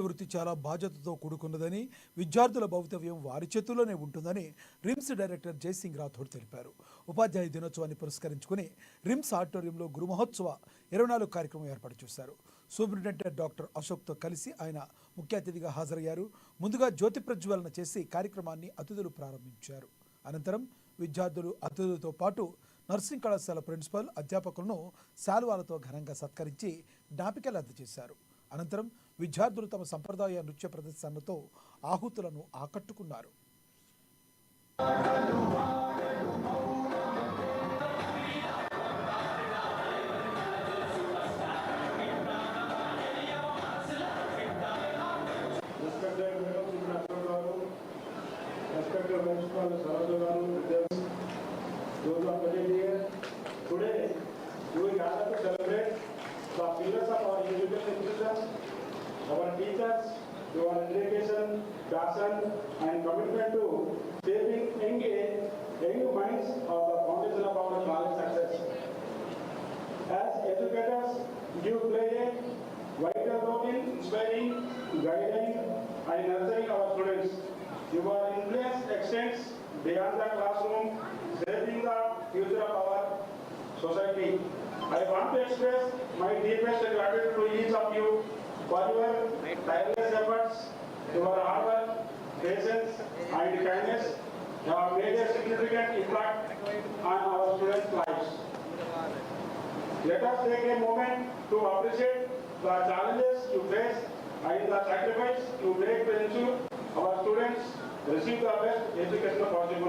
వృత్తి చాలా బాధ్యతతో కూడుకున్నదని విద్యార్థుల భవితవ్యం వారి చేతుల్లోనే ఉంటుందని రిమ్స్ డైరెక్టర్ జయసింగ్ రాథోడ్ తెలిపారు. ఉపాధ్యాయ దినోత్సవాన్ని పురస్కరించుకుని రిమ్స్ ఆడిటోరియంలో గురు మహోత్సవ ఇరవై నాలుగు కార్యక్రమం ఏర్పాటు చేశారు. సూపరింటెండెంట్ డాక్టర్ అశోక్తో కలిసి ఆయన ముఖ్య అతిథిగా హాజరయ్యారు. ముందుగా జ్యోతి ప్రజ్వలన చేసి కార్యక్రమాన్ని అతిథులు ప్రారంభించారు. అనంతరం విద్యార్థులు అతిథులతో పాటు నర్సింగ్ కళాశాల ప్రిన్సిపల్ అధ్యాపకులను శాలువాలతో ఘనంగా సత్కరించి జ్ఞాపికలు అందజేశారు. అనంతరం విద్యార్థులు తమ సంప్రదాయ నృత్య ప్రదర్శనతో ఆహుతులను ఆకట్టుకున్నారు. The pillars of our education system, our teachers, your dedication, passion, and commitment to shaping young, minds of the foundation of our knowledge success. As educators, you play a vital role in inspiring, guiding, and nurturing our students. Your influence extends beyond the classroom, shaping the future of our society. I want to express my deepest gratitude to each of you for your tireless efforts, your hard work, patience, and kindness have made a significant impact on our students' lives. Let us take a moment to appreciate the challenges you face and the sacrifice you make to ensure our students receive the best education possible.